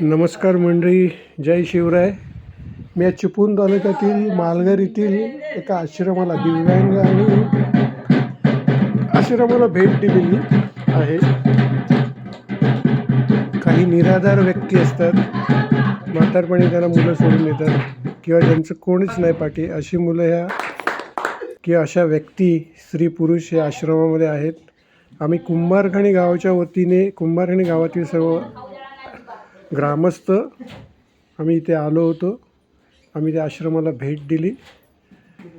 नमस्कार मंडळी जय शिवराय. मी या चिपळूण तालुक्यातील मालघर येथील एका आश्रमाला दिव्यांग आणि आश्रमाला भेट दिलेली आहे. काही निराधार व्यक्ती असतात. म्हातारपणी त्यांना मुलं सोडून येतात किंवा ज्यांचं कोणीच नाही पाठी अशी मुलं ह्या की अशा व्यक्ती स्त्री पुरुष या आश्रमामध्ये आहेत. आम्ही कुंभारखणी गावाच्या वतीने कुंभारखणी गावातील सर्व ग्रामस्थ आम्ही इथे आलो होतो. आम्ही त्या आश्रमाला भेट दिली.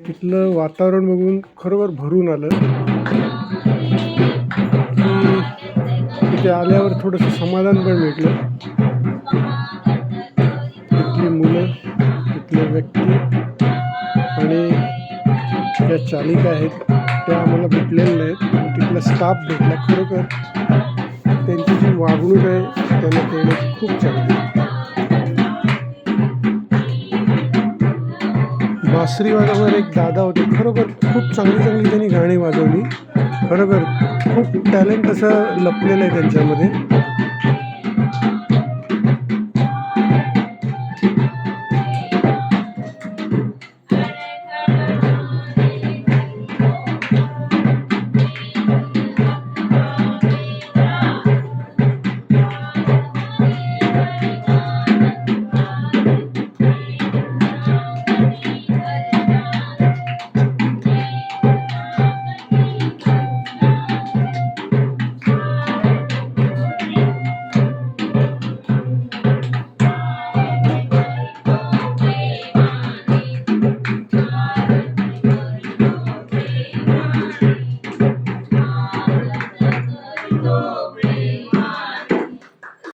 तिथलं वातावरण बघून खरोखर भरून आलं. की तिथे आल्यावर थोडंसं समाधान पण भेटलं. तिथली मुलं तिथले व्यक्ती चालिका आहेत त्या आम्हाला भेटलेल्या नाहीत तिथला स्टाफ भेटला खरोखर. त्यांची जी वागणूक आहे त्यांना देण्याची खूप चांगली बासरी वाजवणारे एक दादा होते खरोखर खूप चांगली चांगली त्यांनी गाणी वाजवली. खरोखर खूप टॅलेंट असं लपलेलं आहे त्यांच्यामध्ये.